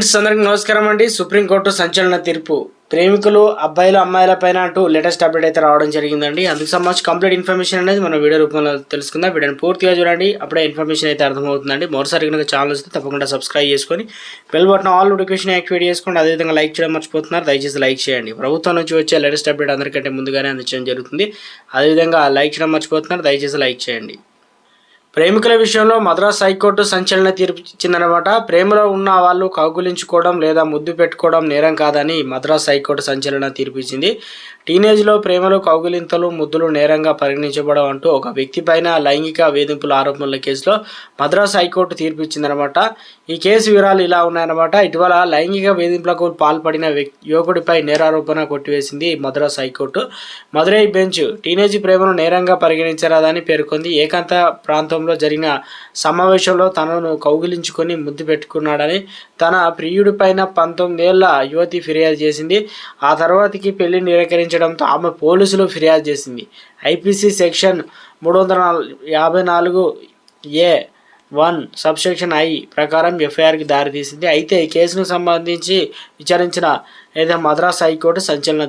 Friends అందరికి నమస్కారం అండి. సుప్రీంకోర్టు సంచలన తీర్పు. ప్రేమికులు అబ్బాయిలు అమ్మాయిల పైన అంటూ లేటెస్ట్ అప్డేట్ అయితే రావడం జరిగిందండి. అందుకు సంబంధించి కంప్లీట్ ఇన్ఫర్మేషన్ అనేది మన వీడియో రూపంలో తెలుసుకుందాం. వీడియోని పూర్తిగా చూడండి. అప్పుడే ఇన్ఫర్మేషన్ అయితే అర్థమవుతుందండి. మరోసారి కనుక ఛానల్ వస్తే తప్పకుండా సబ్స్క్రైబ్ చేసుకొని bell button all notification activate చేసుకోండి. అదేవిధంగా లైక్ చేయడం మర్చిపోతున్నారు. దయచేసి లైక్ చేయండి. ప్రభుత్వం నుంచి వచ్చే లేటెస్ట్ అప్డేట్ అందరికంటే ముందుగానే అందించడం జరుగుతుంది. అదేవిధంగా లైక్ చేయడం మర్చిపోతున్నారు. దయచేసి లైక్ చేయండి. ప్రేమికుల విషయంలో మద్రాస్ హైకోర్టు సంచలన తీర్పు ఇచ్చిందనమాట ప్రేమలో ఉన్న వాళ్ళు కౌగులించుకోవడం లేదా ముద్దు పెట్టుకోవడం నేరం కాదని మద్రాస్ హైకోర్టు సంచలన తీర్పు ఇచ్చింది. టీనేజ్లో ప్రేమలు కౌగులింతలు ముద్దులు నేరంగా పరిగణించబడం అంటూ ఒక వ్యక్తి పైన లైంగిక వేధింపుల ఆరోపణల కేసులో మద్రాస్ హైకోర్టు తీర్పు ఇచ్చిందనమాట ఈ కేసు వివరాలు ఇలా ఉన్నాయన్నమాట. ఇటీవల లైంగిక వేధింపులకు పాల్పడిన వ్యక్తి యువకుడిపై నేరారోపణ కొట్టివేసింది Madras high court. Madurai bench teenage ప్రేమను నేరంగా పరిగణించరాదని పేర్కొంది. ఏకాంత ప్రాంతం సమీపంలో జరిగిన సమావేశంలో తనను కౌగిలించుకొని ముద్దు పెట్టుకున్నాడని తన ప్రియుడి పైన పంతొమ్మిదేళ్ళ యువతి ఫిర్యాదు చేసింది. ఆ తర్వాతకి పెళ్ళి నిరాకరించడంతో ఆమె పోలీసులు ఫిర్యాదు చేసింది. ఐపీసీ సెక్షన్ మూడు వందల యాభై నాలుగు ఏ వన్ సబ్సెక్షన్ ఐ ప్రకారం ఎఫ్ఐఆర్కి దారితీసింది. అయితే ఈ కేసును సంబంధించి విచారించిన ఏదైనా మద్రాస్ హైకోర్టు సంచలన